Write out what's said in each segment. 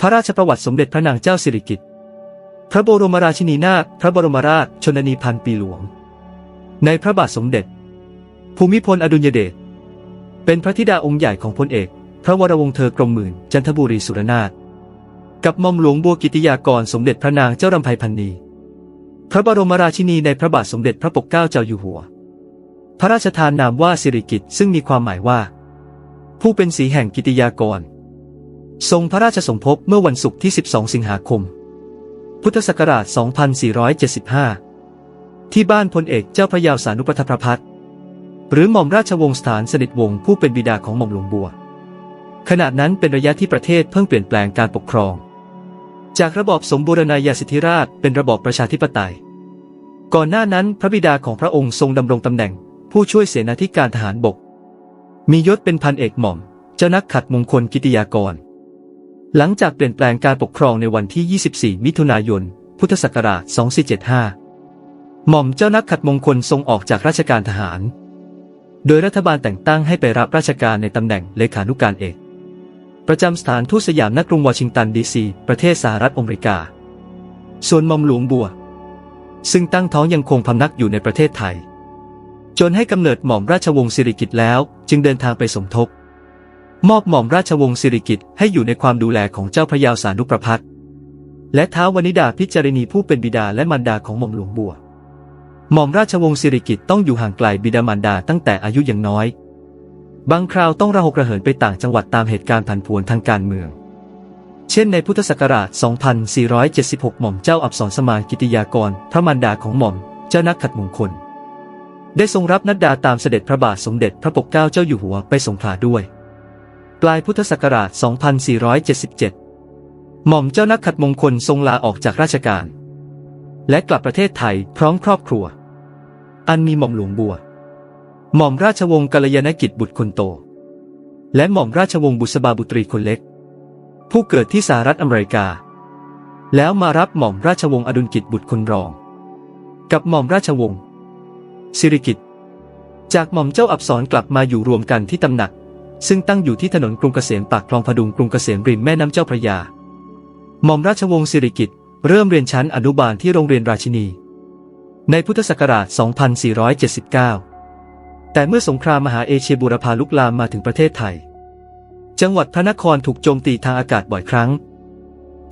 พระราชประวัติสมเด็จพระนางเจ้าสิริกิติ์ พระบรมราชินีนาถ พระบรมราชชนนีพันปีหลวง ในพระบาทสมเด็จ ภูมิพลอดุลยเดช เป็นพระธิดาองค์ใหญ่ของพลเอก พระวรวงศ์เธอกรมหมื่น จันทบุรีสุรนาถ กับมอมหลวงบัวกิติยากรสมเด็จพระนางเจ้ารำไพพันนี พระบรมราชินีในพระบาทสมเด็จพระปกเกล้าเจ้าอยู่หัว พระราชทานนามว่าสิริกิติ์ซึ่งมีความหมายว่า ผู้เป็นสีแห่งกิติยากร ทรงพระราชสมภพเมื่อวันศุกร์ที่ 12 สิงหาคม พุทธศักราช 2475 ที่บ้านพลเอกเจ้าพระยาสานุปถัมภพัฒน์หรือหม่อมราชวงศ์สถานสนิทวงศ์ผู้เป็นบิดาของหม่อมหลวงบัว ขณะนั้นเป็นระยะที่ประเทศเพิ่งเปลี่ยนแปลงการปกครอง จากระบอบสมบูรณาญาสิทธิราชเป็นระบอบประชาธิปไตย ก่อนหน้านั้นพระบิดาของพระองค์ทรงดำรงตำแหน่ง ผู้ช่วยเสนาธิการทหารบก มียศเป็นพันเอกหม่อม เจ้านักขัดมงคลกิติยากร หลังจากเปลี่ยนแปลงการปกครองในวันที่ 24 มิถุนายน พุทธศักราช 2475 หม่อมเจ้านักขัดมงคลทรงออกจากราชการทหาร โดยรัฐบาลแต่งตั้งให้ไปรับราชการในตำแหน่งเลขานุการเอก ประจำสถานทูตสยามณกรุงวอชิงตันดีซี ประเทศสหรัฐอเมริกา ส่วนหม่อมหลวงบัว ซึ่งตั้งท้องยังคงพำนักอยู่ในประเทศไทย จนให้กำเนิดหม่อมราชวงศ์สิริกิติ์แล้ว จึงเดินทางไปสมทบ มอบหม่อมราชวงศ์สิริกิติ์ให้อยู่ในความดูแลของเจ้าพระยาสานุประพัฒน์และท้าววนิดาพิจารณีผู้เป็นบิดาและมารดาของหม่อมหลวงบัว หม่อมราชวงศ์สิริกิติ์ต้องอยู่ห่างไกลบิดามารดาตั้งแต่อายุยังน้อย บางคราวต้องระหกระเหินไปต่างจังหวัดตามเหตุการณ์ผันผวนทางการเมือง เช่นในพุทธศักราช 2476 หม่อมเจ้าอับสรสมานกิติยากร พระมารดาของหม่อม เจ้านักขัดมงคล ได้ทรงรับนัดดาตามเสด็จพระบาทสมเด็จพระปกเกล้าเจ้าอยู่หัวไปสงขลาด้วย ปลายพุทธศักราช 2477 หม่อมเจ้านักขัดมงคลทรงลาออกจากราชการ และกลับประเทศไทยพร้อมครอบครัว อันมีหม่อมหลวงบัว หม่อมราชวงศ์กัลยาณกิจบุตรคนโต และหม่อมราชวงศ์บุษบาบุตรีคนเล็ก ผู้เกิดที่สหรัฐอเมริกา แล้วมารับหม่อมราชวงศ์อดุลกิจบุตรคนรอง กับหม่อมราชวงศ์สิริกิตจากหม่อมเจ้าอับสรกลับมาอยู่รวมกันที่ตำหนัก ซึ่งตั้งอยู่ที่ถนนกรุงเกษมปากคลองพดุงกรุงเกษมริมแม่น้ำเจ้าพระยาหม่อมราชวงศ์สิริกิติ์เริ่มเรียนชั้นอนุบาลที่โรงเรียนราชินี ในพุทธศักราช 2479 แต่เมื่อสงครามมหาเอเชียบูรพาลุกลามมาถึงประเทศไทย จังหวัดพระนครถูกโจมตีทางอากาศบ่อยครั้ง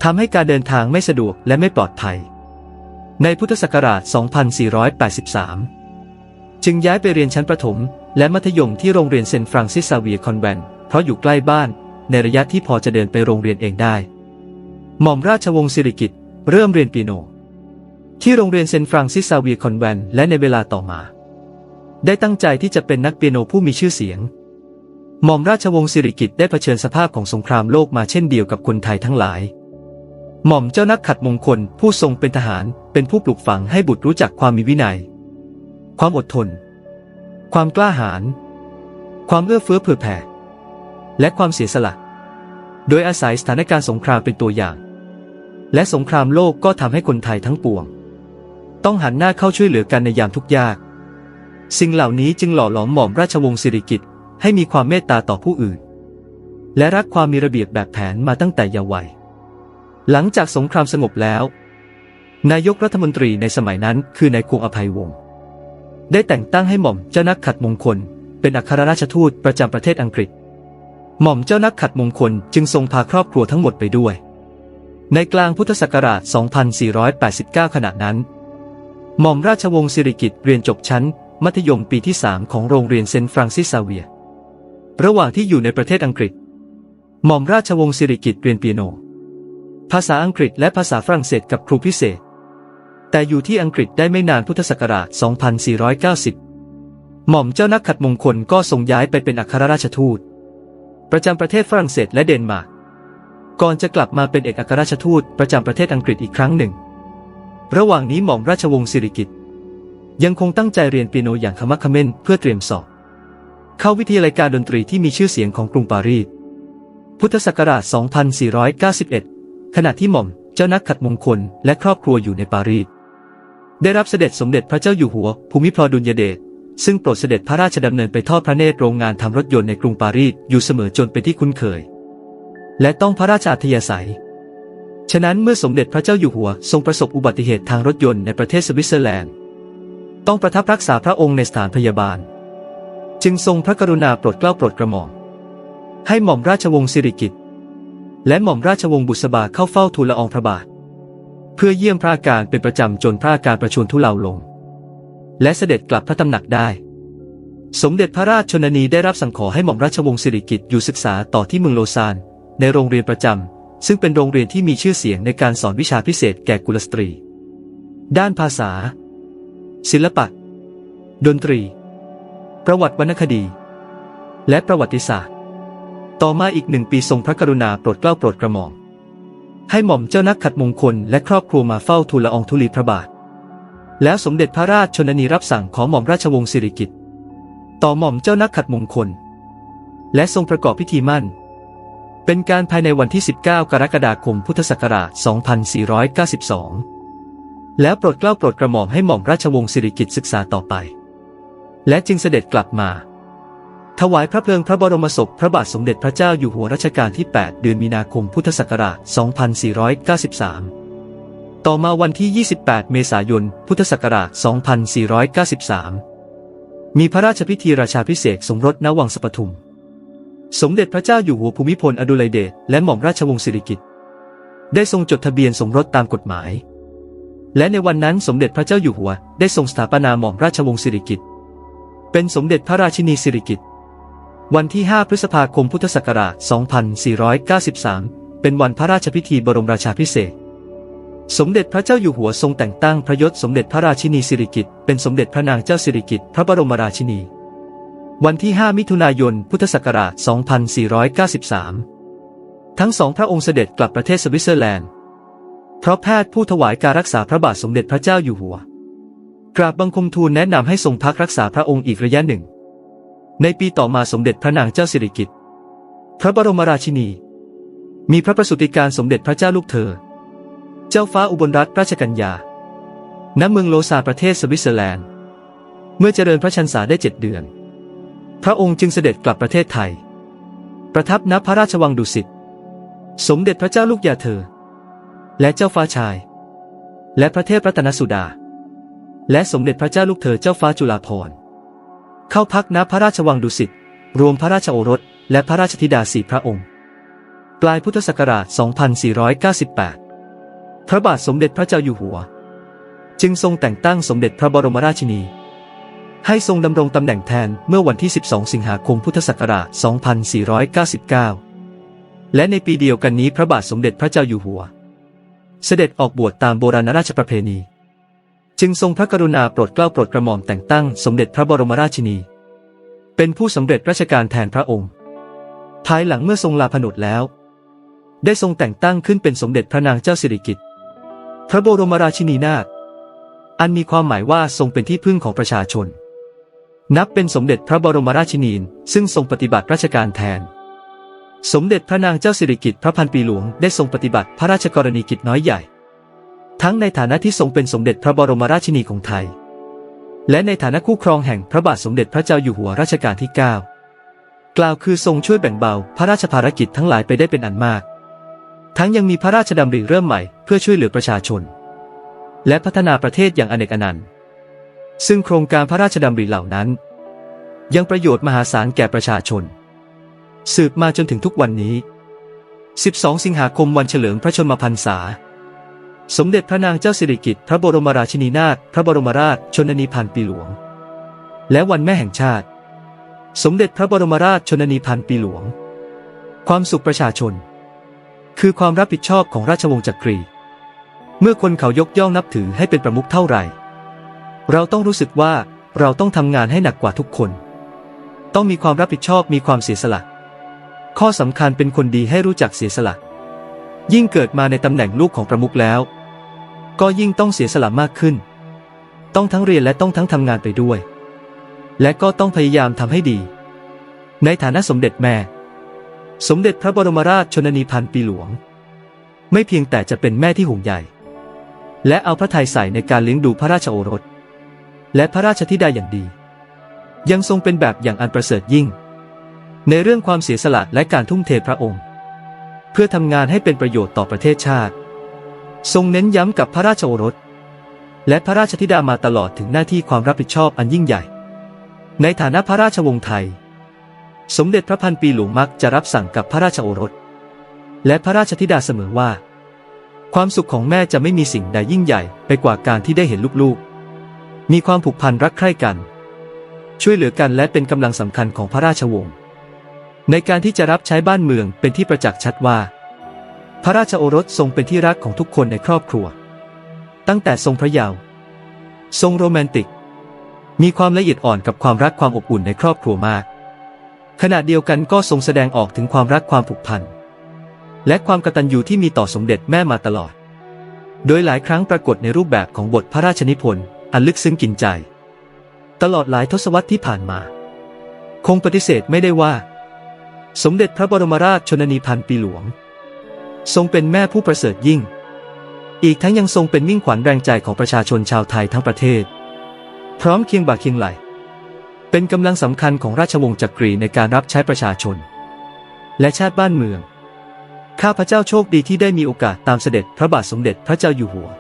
ทำให้การเดินทางไม่สะดวกและไม่ปลอดภัย ในพุทธศักราช 2483 จึงย้ายไปเรียนชั้นประถม และมัธยมที่โรงเรียนเซนฟรังซิสซาเวียคอนแวนเพราะอยู่ใกล้บ้าน ในระยะที่พอจะเดินไปโรงเรียนเองได้ หม่อมราชวงศ์สิริกิติ์เริ่มเรียนเปียโน ที่โรงเรียนเซนฟรังซิสซาเวียคอนแวนและในเวลาต่อมา ได้ตั้งใจที่จะเป็นนักเปียโนผู้มีชื่อเสียง หม่อมราชวงศ์สิริกิติ์ได้เผชิญสภาพของสงครามโลกมาเช่นเดียวกับคนไทยทั้งหลาย หม่อมเจ้านักขัดมงคลผู้ทรงเป็นทหาร เป็นผู้ปลูกฝังให้บุตรรู้จักความมีวินัย ความอดทน ความกล้าหาญ ความเอื้อเฟื้อเผื่อแผ่ และความเสียสละ โดยอาศัยสถานการณ์สงครามเป็นตัวอย่าง และสงครามโลกก็ทำให้คนไทยทั้งปวง ต้องหันหน้าเข้าช่วยเหลือกันในยามทุกยาก สิ่งเหล่านี้จึงหล่อหลอมหม่อมราชวงศ์สิริกิติ์ให้มีความเมตตาต่อผู้อื่น และรักความมีระเบียบแบบแผนมาตั้งแต่เยาว์วัย หลังจากสงครามสงบแล้ว นายกรัฐมนตรีในสมัยนั้นคือนายควงอภัยวงศ์ ได้แต่งตั้งให้หม่อมเจ้านักขัดมงคล เป็นอัครราชทูตประจำประเทศอังกฤษ หม่อมเจ้านักขัดมงคลจึงทรงพาครอบครัวทั้งหมดไปด้วย ในกลางพุทธศักราช 2489 ขณะนั้น หม่อมราชวงศ์สิริกิติ์เรียนจบชั้น มัธยมปีที่ 3 ของโรงเรียนเซนต์ฟรังซิสซาเวียร์ระหว่างที่อยู่ในประเทศอังกฤษ หม่อมราชวงศ์สิริกิติ์เรียนเปียโน ภาษาอังกฤษและภาษาฝรั่งเศสกับครูพิเศษ แต่อยู่ที่อังกฤษได้ไม่นานพุทธศักราช 2490 หม่อมเจ้านักขัดมงคลก็ส่งย้ายไปเป็นอัครราชทูต ประจำประเทศฝรั่งเศสและเดนมาร์ก ก่อนจะกลับมาเป็นเอกอัครราชทูตประจำประเทศอังกฤษอีกครั้งหนึ่ง ระหว่างนี้หม่อมราชวงศ์สิริกิติ์ยังคงตั้งใจเรียนเปียโนอย่างขมักขม้นเพื่อเตรียมสอบ เข้าวิทยาลัยการดนตรีที่มีชื่อเสียงของกรุงปารีส พุทธศักราช 2491 ขณะที่หม่อมเจ้านักขัดมงคลและครอบครัวอยู่ในปารีส ได้รับเสด็จสมเด็จพระเจ้าอยู่หัว ภูมิพลดุลยเดชซึ่งโปรดเสด็จพระราชดำเนินไปทอดพระเนตรโรงงานทำรถยนต์ในกรุงปารีสอยู่เสมอจนเป็นที่คุ้นเคย และต้องพระราชอัธยาศัย ฉะนั้นเมื่อสมเด็จพระเจ้าอยู่หัว ทรงประสบอุบัติเหตุทางรถยนต์ในประเทศสวิตเซอร์แลนด์ ต้องประทับรักษาพระองค์ในสถานพยาบาล จึงทรงพระกรุณาโปรดเกล้าโปรดกระหม่อมให้หม่อมราชวงศ์สิริกิติ์และหม่อมราชวงศ์บุษบาเข้าเฝ้าทูลละอองพระบาท เพื่อเยี่ยมพระอาการเป็นประจำจนพระอาการประชวรทุเลาลง และเสด็จกลับพระตำหนักได้ สมเด็จพระราชชนนีได้รับสั่งขอให้หม่อมราชวงศ์สิริกิติ์อยู่ศึกษาต่อที่เมืองโลซานในโรงเรียนประจำซึ่งเป็นโรงเรียนที่มีชื่อเสียงในการสอนวิชาพิเศษแก่กุลสตรี ด้านภาษา ศิลปะ ดนตรี ประวัติวรรณคดี และประวัติศาสตร์ ต่อมาอีกหนึ่งปีทรงพระกรุณาโปรดเกล้าโปรดกระหม่อม ให้หม่อมเจ้านักขัดมงคลและครอบครัวมาเฝ้าทูลละอองธุลีพระบาท แล้วสมเด็จพระราชชนนีรับสั่งขอหม่อมราชวงศ์สิริกิติ์ต่อหม่อมเจ้านักขัดมงคล และทรงประกอบพิธีมั่น เป็นการภายในวันที่ 19 กรกฎาคมพุทธศักราช 2492 แล้วโปรดเกล้าโปรดกระหม่อมให้หม่อมราชวงศ์สิริกิติ์ศึกษาต่อไป และจึงเสด็จกลับมา ถวายพระเพลิงพระบรมศพพระบาทสมเด็จพระเจ้าอยู่หัวรัชกาลที่ 8 เดือนมีนาคมพุทธศักราช 2493 ต่อมาวันที่ 28 เมษายน พุทธศักราช 2493 มีพระราชพิธีราชาพิเศษสมรสณวังสปทุม สมเด็จพระเจ้าอยู่หัวภูมิพลอดุลยเดชและหม่อมราชวงศ์สิริกิติ์ได้ทรงจดทะเบียนสมรสตามกฎหมาย และในวันนั้นสมเด็จพระเจ้าอยู่หัว ได้ทรงสถาปนาหม่อมราชวงศ์สิริกิติ์เป็นสมเด็จพระราชินีสิริกิติ์ วันที่ 5 พฤษภาคมพุทธศักราช 2493 เป็นวันพระราชพิธีบรมราชาพิเศษ สมเด็จพระเจ้าอยู่หัวทรงแต่งตั้งพระยศสมเด็จพระราชินีสิริกิติ์เป็นสมเด็จพระนางเจ้าสิริกิติ์พระบรมราชินี วันที่ 5 มิถุนายน พุทธศักราช 2493 ทั้งสองพระองค์เสด็จกลับประเทศสวิตเซอร์แลนด์ เพราะแพทย์ผู้ถวายการรักษาพระบาทสมเด็จพระเจ้าอยู่หัว กราบบังคมทูลแนะนำให้ทรงพักรักษาพระองค์อีกระยะหนึ่ง ในปีต่อมาสมเด็จพระนางเจ้าสิริกิติ์พระบรมราชินี มีพระประสูติการสมเด็จพระเจ้าลูกเธอ เจ้าฟ้าอุบลรัตนราชกัญญา ณ เมืองโลซาประเทศสวิตเซอร์แลนด์ เมื่อเจริญพระชนษาได้เจ็ดเดือน พระองค์จึงเสด็จกลับประเทศไทย ประทับณพระราชวังดุสิต สมเด็จพระเจ้าลูกยาเธอ และเจ้าฟ้าชาย และพระเทพรัตนสุดา และสมเด็จพระเจ้าลูกเธอเจ้าฟ้าจุฬาภรณ์ เข้าพักณพระราชวังดุสิต รวมพระราชโอรส และพระราชธิดาสี่พระองค์ ปลายพุทธศักราช 2498 พระบาทสมเด็จพระเจ้าอยู่หัว จึงทรงแต่งตั้งสมเด็จพระบรมราชินี ให้ทรงดำรงตำแหน่งแทนเมื่อวันที่ 12 สิงหาคมพุทธศักราช 2499 และในปีเดียวกันนี้พระบาทสมเด็จพระเจ้าอยู่หัว เสด็จออกบวชตามโบราณราชประเพณี จึงทรงพระกรุณาโปรดเกล้าโปรดกระหม่อมแต่งตั้งสมเด็จพระบรมราชินี เป็นผู้สำเร็จราชการแทนพระองค์ ภายหลังเมื่อทรงลาผนวดแล้ว ได้ทรงแต่งตั้งขึ้นเป็นสมเด็จพระนางเจ้าสิริกิติ์พระบรมราชินีนาถอันมีความหมายว่าทรงเป็นที่พึ่งของประชาชน นับเป็นสมเด็จพระบรมราชินีซึ่งทรงปฏิบัติราชการแทน สมเด็จพระนางเจ้าสิริกิติ์พระพันปีหลวงได้ทรงปฏิบัติพระราชกรณีกิจน้อยใหญ่ ทั้งในฐานะที่ทรงเป็นสมเด็จพระบรมราชินีของไทย และในฐานะคู่ครองแห่งพระบาทสมเด็จพระเจ้าอยู่หัวรัชกาลที่ 9 กล่าวคือทรงช่วยแบ่งเบาพระราชภารกิจทั้งหลายไปได้เป็นอันมาก ทั้งยังมีพระราชดำริเริ่มใหม่เพื่อช่วยเหลือประชาชน และพัฒนาประเทศอย่างอเนกอนันต์ ซึ่งโครงการพระราชดำริเหล่านั้น ยังประโยชน์มหาศาลแก่ประชาชน สืบมาจนถึงทุกวันนี้ 12 สิงหาคมวันเฉลิมพระชนมพรรษา สมเด็จพระนางเจ้าสิริกิติ์พระบรมราชินีนาถพระบรมราชชนนีพันปีหลวง และวันแม่แห่งชาติ สมเด็จพระบรมราชชนนีพันปีหลวง ความสุขประชาชน คือความรับผิดชอบของราชวงศ์จักรี เมื่อคนเขายกย่องนับถือให้เป็นประมุขเท่าไหร่ เราต้องรู้สึกว่าเราต้องทำงานให้หนักกว่าทุกคน ต้องมีความรับผิดชอบมีความเสียสละ ข้อสำคัญเป็นคนดีให้รู้จักเสียสละ ยิ่งเกิดมาในตำแหน่งลูกของประมุขแล้ว ก็ยิ่งต้องเสียสละมากขึ้น ต้องทั้งเรียนและต้องทั้งทำงานไปด้วย และก็ต้องพยายามทำให้ดี ในฐานะสมเด็จแม่ สมเด็จพระบรมราชชนนีพันปีหลวง ไม่เพียงแต่จะเป็นแม่ที่ห่วงใยและเอาพระทัยใส่ในการเลี้ยงดูพระราชโอรส และพระราชธิดาอย่างดี ยังทรงเป็นแบบอย่างอันประเสริฐยิ่ง ในเรื่องความเสียสละและการทุ่มเทพระองค์ เพื่อทำงานให้เป็นประโยชน์ต่อประเทศชาติ ทรงเน้นย้ำกับพระราชโอรส และพระราชธิดามาตลอดถึงหน้าที่ความรับผิดชอบอันยิ่งใหญ่ ในฐานะพระราชวงศ์ไทย สมเด็จพระพันปีหลวงมักจะรับสั่งกับพระราชโอรส และพระราชธิดาเสมอว่า ความสุขของแม่จะไม่มีสิ่งใดยิ่งใหญ่ไปกว่าการที่ได้เห็นลูกๆ มีความผูกพันรักใคร่กัน ช่วยเหลือกันและเป็นกำลังสำคัญของพระราชวงศ์ในการที่จะรับใช้บ้านเมืองเป็นที่ประจักษ์ชัดว่า พระราชโอรสทรงเป็นที่รักของทุกคนในครอบครัว ตั้งแต่ทรงพระเยาว์ทรงโรแมนติก มีความละเอียดอ่อนกับความรักความอบอุ่นในครอบครัวมาก ขณะเดียวกันก็ทรงแสดงออกถึงความรักความผูกพัน และความกตัญญูที่มีต่อสมเด็จแม่มาตลอด โดยหลายครั้งปรากฏในรูปแบบของบทพระราชนิพนธ์อันลึกซึ้งกินใจ ตลอดหลายทศวรรษที่ผ่านมา คงปฏิเสธไม่ได้ว่า สมเด็จพระบรมราชชนนีพันปีหลวง ทรงเป็นแม่ผู้ประเสริฐยิ่ง อีกทั้งยังทรงเป็นมิ่งขวัญแรงใจของประชาชนชาวไทยทั้งประเทศ พร้อมเคียงบ่าเคียงไหล เป็นกำลังสำคัญของราชวงศ์จักรีในการรับใช้ประชาชน และชาติบ้านเมือง ข้าพเจ้าโชคดีที่ได้มีโอกาสตามเสด็จพระบาทสมเด็จพระเจ้าอยู่หัว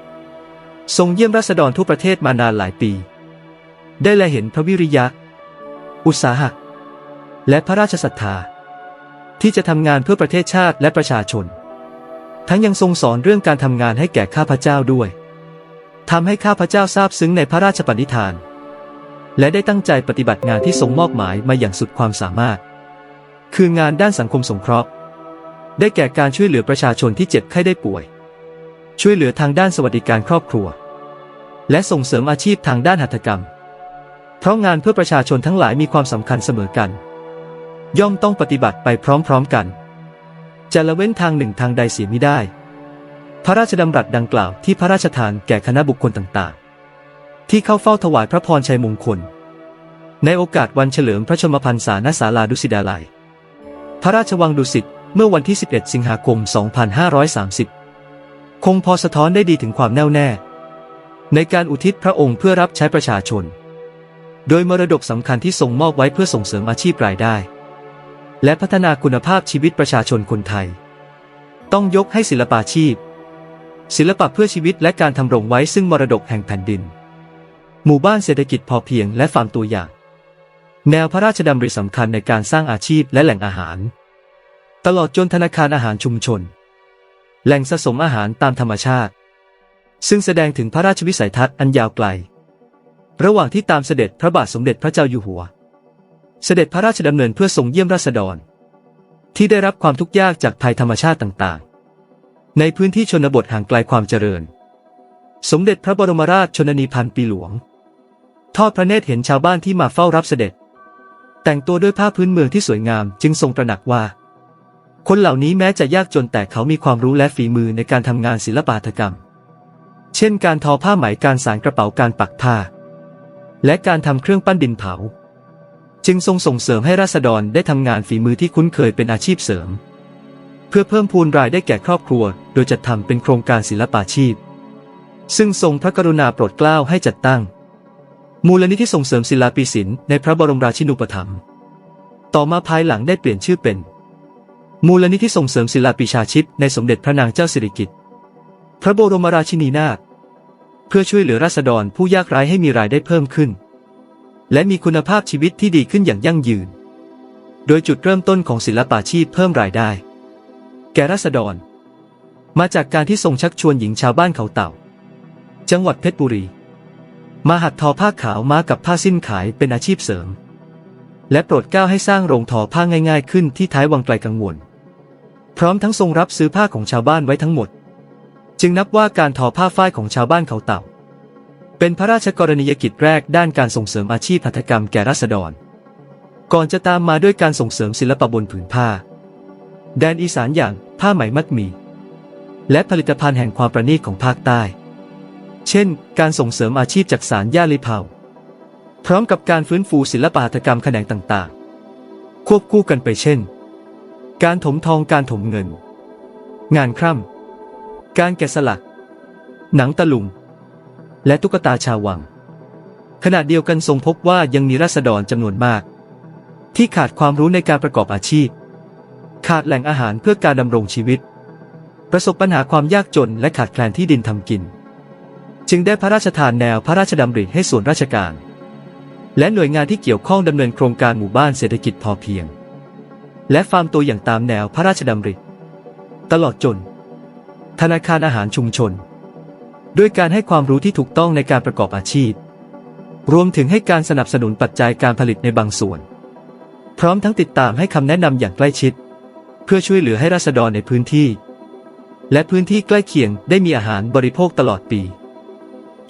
ทรงเยี่ยมราษฎรทั่วประเทศมานานหลายปี ได้แลเห็นพระวิริยะ อุตสาหะและพระราชศรัทธาที่จะทำงานเพื่อประเทศชาติและประชาชน ทั้งยังทรงสอนเรื่องการทำงานให้แก่ข้าพเจ้าด้วยทำให้ข้าพเจ้าซาบซึ้งในพระราชปณิธาน และได้ตั้งใจปฏิบัติงานที่ทรงมอบหมายมาอย่างสุดความสามารถ คืองานด้านสังคมสงเคราะห์ ได้แก่การช่วยเหลือประชาชนที่เจ็บไข้ได้ป่วย ช่วยเหลือทางด้านสวัสดิการครอบครัว และส่งเสริมอาชีพทางด้านหัตถกรรม เพราะงานเพื่อประชาชนทั้งหลายมีความสำคัญเสมอกัน ย่อมต้องปฏิบัติไปพร้อมๆกัน จะละเว้นทางหนึ่งทางใดเสียไม่ได้ พระราชดำรัสดังกล่าวที่พระราชทานแก่คณะบุคคลต่างๆ ที่เข้าเฝ้าถวายพระพรชัยมงคล ในโอกาสวันเฉลิมพระชมพรรษาณศาลาดุสิตาลัย พระราชวังดุสิตเมื่อวันที่ 11 สิงหาคม 2530 คงพอสะท้อนได้ดีถึงความแน่วแน่ ในการอุทิศพระองค์เพื่อรับใช้ประชาชน โดยมรดกสำคัญที่ทรงมอบไว้เพื่อส่งเสริมอาชีพรายได้ และพัฒนาคุณภาพชีวิตประชาชนคนไทย ต้องยกให้ศิลปาชีพ ศิลปะเพื่อชีวิตและการทำรงไว้ซึ่งมรดกแห่งแผ่นดิน หมู่บ้านเศรษฐกิจพอเพียงและฟาร์มตัวอย่าง แนวพระราชดำริสำคัญในการสร้างอาชีพและแหล่งอาหาร ตลอดจนธนาคารอาหารชุมชน แหล่งสะสมอาหารตามธรรมชาติ ซึ่งแสดงถึงพระราชวิสัยทัศน์อันยาวไกล ระหว่างที่ตามเสด็จพระบาทสมเด็จพระเจ้าอยู่หัว เสด็จพระราชดำเนินเพื่อทรงเยี่ยมราษฎร ที่ได้รับความทุกข์ยากจากภัยธรรมชาติต่างๆ ในพื้นที่ชนบทห่างไกลความเจริญ สมเด็จพระบรมราชชนนีพันปีหลวง ทอดพระเนตรเห็นชาวบ้านที่มาเฝ้ารับเสด็จ แต่งตัวด้วยผ้าพื้นเมืองที่สวยงามจึงทรงตระหนักว่า คนเหล่านี้แม้จะยากจนแต่เขามีความรู้และฝีมือในการทำงานศิลปาถกรรม เช่น การทอผ้าไหมการสานกระเป๋าการปักผ้าและการทำเครื่องปั้นดินเผา จึงทรงส่งเสริมให้ราษฎรได้ทำงานฝีมือที่คุ้นเคยเป็นอาชีพเสริม เพื่อเพิ่มพูนรายได้แก่ครอบครัว โดยจัดทำเป็นโครงการศิลปาชีพ ซึ่งทรงพระกรุณาโปรดเกล้าให้จัดตั้ง มูลนิธิส่งเสริมศิลปิศิลป์ในพระบรมราชินูปถัมภ์ต่อมาภายหลังได้เปลี่ยนชื่อเป็น มูลนิธิส่งเสริมศิลปิชาชิพในสมเด็จพระนางเจ้าสิริกิติ์พระบรมราชินีนาถเพื่อช่วยเหลือราษฎรผู้ยากไร้ให้มีรายได้เพิ่มขึ้น และมีคุณภาพชีวิตที่ดีขึ้นอย่างยั่งยืน โดยจุดเริ่มต้นของศิลปาชีพเพิ่มรายได้ แก่ราษฎร มาจากการที่ทรงชักชวนหญิงชาวบ้านเขาเต่า จังหวัดเพชรบุรี มาหัดทอผ้าขาวมากับผ้าสิ้นขายเป็นอาชีพเสริม และโปรดเกล้าให้สร้างโรงทอผ้าง่าย ๆ ขึ้นที่ท้ายวังไกลกังวล พร้อมทั้งทรงรับซื้อผ้าของชาวบ้านไว้ทั้งหมด จึงนับว่าการทอผ้าฝ้ายของชาวบ้านเขาเต่า เป็นพระราชกรณียกิจแรกด้านการส่งเสริมอาชีพหัตถกรรมแก่ราษฎร ก่อนจะตามมาด้วยการส่งเสริมศิลปะบนผืนผ้า แดนอีสานอย่างผ้าไหมมัดหมี่และผลิตภัณฑ์แห่งความประณีตของภาคใต้ เช่น การส่งเสริมอาชีพจักสารย่าลิเผาพร้อมกับการฟื้นฟูศิลปหัตถกรรมแขนงต่างๆ ควบคู่กันไปเช่น การถมทองการถมเงิน งานคร่ำการแกะสลัก หนังตะลุง และตุ๊กตาชาววัง ขณะเดียวกันทรงพบว่ายังมีราษฎรจำนวนมาก ที่ขาดความรู้ในการประกอบอาชีพ ขาดแหล่งอาหารเพื่อการดำรงชีวิต ประสบปัญหาความยากจนและขาดแคลนที่ดินทำกิน จึงได้พระราชทานแนวพระราชดำริให้ส่วนราชการ และหน่วยงานที่เกี่ยวข้องดำเนินโครงการหมู่บ้านเศรษฐกิจพอเพียง และฟาร์มตัวอย่างตามแนวพระราชดำริ ตลอดจน ธนาคารอาหารชุมชน ด้วยการให้ความรู้ที่ถูกต้องในการประกอบอาชีพ รวมถึงให้การสนับสนุนปัจจัยการผลิตในบางส่วน พร้อมทั้งติดตามให้คำแนะนำอย่างใกล้ชิด เพื่อช่วยเหลือให้ราษฎรในพื้นที่ และพื้นที่ใกล้เคียงได้มีอาหารบริโภคตลอดปี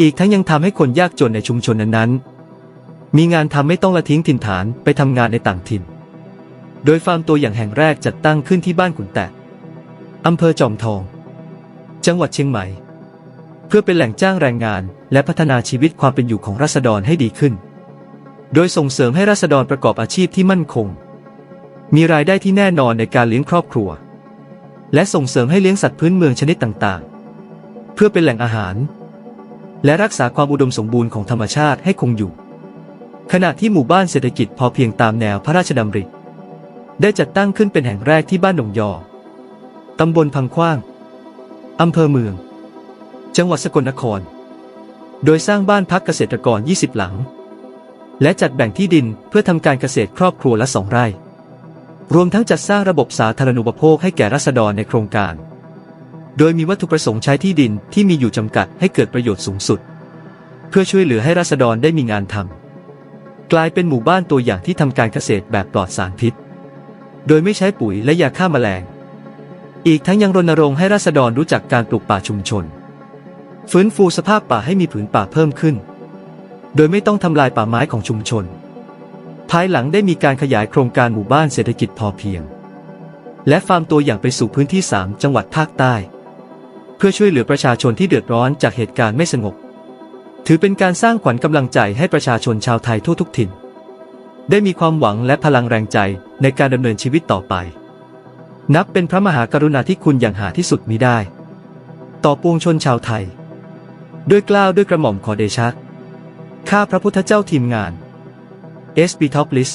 อีกทั้งยังทำให้คนยากจนในชุมชนนั้นๆ มีงานทำไม่ต้องละทิ้งถิ่นฐานไปทำงานในต่างถิ่น โดยฟาร์มตัวอย่างแห่งแรกจัดตั้งขึ้นที่บ้านขุนแตะอำเภอจอมทอง จังหวัดเชียงใหม่ เพื่อเป็นแหล่งจ้างแรงงาน และพัฒนาชีวิตความเป็นอยู่ของราษฎรให้ดีขึ้น โดยส่งเสริมให้ราษฎรประกอบอาชีพที่มั่นคง มีรายได้ที่แน่นอนในการเลี้ยงครอบครัว และส่งเสริมให้เลี้ยงสัตว์พื้นเมืองชนิดต่างๆ เพื่อเป็นแหล่งอาหาร และรักษาความอุดมสมบูรณ์ของธรรมชาติให้คงอยู่ ขณะที่หมู่บ้านเศรษฐกิจพอเพียงตามแนวพระราชดำริ ได้จัดตั้งขึ้นเป็นแห่งแรกที่บ้านหนองยอตำบลพังขว้างอำเภอเมือง จังหวัดสกลนคร โดยสร้างบ้านพักเกษตรกร 20 หลัง และจัดแบ่งที่ดินเพื่อทำการเกษตรครอบครัวละสองไร่ รวมทั้งจัดสร้างระบบสาธารณูปโภคให้แก่ราษฎรในโครงการ โดยมีวัตถุประสงค์ใช้ที่ดินที่มีอยู่จำกัดให้เกิดประโยชน์สูงสุด เพื่อช่วยเหลือให้ราษฎรได้มีงานทำกลายเป็นหมู่บ้านตัวอย่างที่ทำการเกษตรแบบปลอดสารพิษ โดยไม่ใช้ปุ๋ยและยาฆ่าแมลงอีกทั้งยังรณรงค์ให้ราษฎรรู้จักการปลูกป่าชุมชน ฟื้นฟูสภาพป่าให้มีผืนป่าเพิ่มขึ้น โดยไม่ต้องทำลายป่าไม้ของชุมชน ภายหลังได้มีการขยายโครงการหมู่บ้านเศรษฐกิจพอเพียง และฟาร์มตัวอย่างไปสู่พื้นที่ 3 จังหวัดภาคใต้ เพื่อช่วยเหลือประชาชนที่เดือดร้อนจากเหตุการณ์ไม่สงบ ถือเป็นการสร้างขวัญกำลังใจให้ประชาชนชาวไทยทั่วทุกถิ่น ได้มีความหวังและพลังแรงใจในการดำเนินชีวิตต่อไป นับเป็นพระมหากรุณาธิคุณอย่างหาที่สุดมิได้ ต่อปวงชนชาวไทย ด้วยกล้าวด้วยกระหม่อมขอเดชะ ข้าพระพุทธเจ้าทีมงาน SB Top List